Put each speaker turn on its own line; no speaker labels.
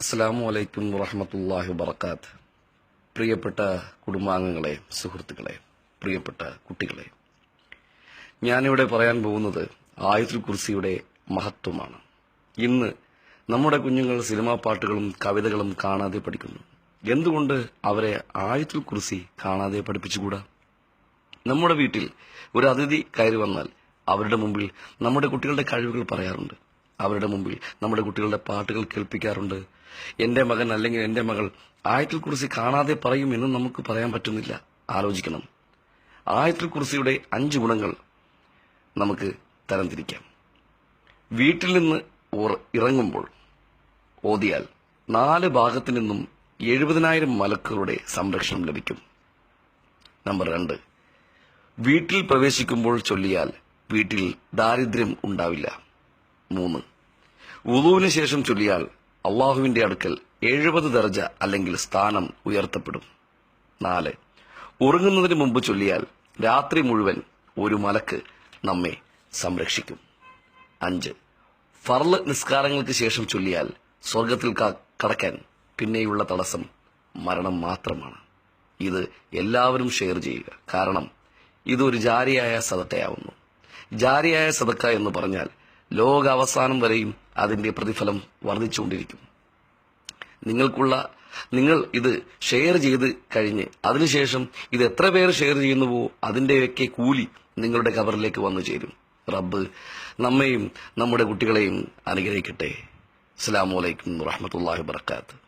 അസ്സാം വലൈക്കും വറഹമത്തല്ലാഹി വബർക്കാത്ത് പ്രിയപ്പെട്ട കുടുംബാംഗങ്ങളെ സുഹൃത്തുക്കളെ പ്രിയപ്പെട്ട കുട്ടികളെ. ഞാനിവിടെ പറയാൻ പോകുന്നത് ആയുധുൽ കുർസിയുടെ മഹത്വമാണ്. ഇന്ന് നമ്മുടെ കുഞ്ഞുങ്ങൾ സിനിമാ പാട്ടുകളും കവിതകളും കാണാതെ പഠിക്കുന്നു. എന്തുകൊണ്ട് അവരെ ആയുധുൽ കുർസി കാണാതെ പഠിപ്പിച്ചുകൂടാ? നമ്മുടെ വീട്ടിൽ ഒരു അതിഥി കയറി വന്നാൽ അവരുടെ മുമ്പിൽ നമ്മുടെ കുട്ടികളുടെ കഴിവുകൾ പറയാറുണ്ട്. അവരുടെ മുമ്പിൽ നമ്മുടെ കുട്ടികളുടെ പാട്ടുകൾ കേൾപ്പിക്കാറുണ്ട്. എന്റെ മകൻ അല്ലെങ്കിൽ എന്റെ മകൾ ആയത്തിൽ കുറിസി കാണാതെ പറയും എന്ന് നമുക്ക് പറയാൻ പറ്റുന്നില്ല. ആലോചിക്കണം. ആയത്തിൽ കുറിസിയുടെ അഞ്ച് ഗുണങ്ങൾ നമുക്ക് തരംതിരിക്കാം. വീട്ടിൽ നിന്ന് ഇറങ്ങുമ്പോൾ ഓതിയാൽ നാല് ഭാഗത്തു നിന്നും എഴുപതിനായിരം മലക്കുകളുടെ സംരക്ഷണം ലഭിക്കും. നമ്പർ രണ്ട്. വീട്ടിൽ പ്രവേശിക്കുമ്പോൾ ചൊല്ലിയാൽ വീട്ടിൽ ദാരിദ്ര്യം ഉണ്ടാവില്ല. മൂന്ന്. ഉദുവിന് ശേഷം ചൊല്ലിയാൽ അള്ളാഹുവിന്റെ അടുക്കൽ എഴുപത് ദർജ അല്ലെങ്കിൽ സ്ഥാനം ഉയർത്തപ്പെടും. നാല്. ഉറങ്ങുന്നതിന് മുമ്പ് ചൊല്ലിയാൽ രാത്രി മുഴുവൻ ഒരു മലക്ക് നമ്മെ സംരക്ഷിക്കും. അഞ്ച്. ഫർൾ നിസ്കാരങ്ങൾക്ക് ശേഷം ചൊല്ലിയാൽ സ്വർഗത്തിൽ കടക്കാൻ പിന്നെയുള്ള തടസ്സം മരണം മാത്രമാണ്. ഇത് എല്ലാവരും ഷെയർ ചെയ്യുക. കാരണം ഇതൊരു ജാരിയായ സതക്കയാവുന്നു ജാരിയായ സദക്ക എന്ന് പറഞ്ഞാൽ ലോകാവസാനം വരെയും അതിന്റെ പ്രതിഫലം വർദ്ധിച്ചുകൊണ്ടിരിക്കും. നിങ്ങൾക്കുള്ള നിങ്ങൾ ഇത് ഷെയർ ചെയ്ത് കഴിഞ്ഞ് അതിനുശേഷം ഇത് എത്ര പേർ ഷെയർ ചെയ്യുന്നുവോ അതിന്റെയൊക്കെ കൂലി നിങ്ങളുടെ കവറിലേക്ക് വന്നു ചേരും. റബ്ബ് നമ്മെയും നമ്മുടെ കുട്ടികളെയും അനുഗ്രഹിക്കട്ടെ. അസ്സാം വലൈക്കും വാഹമത്തല്ലാഹി വാത്തു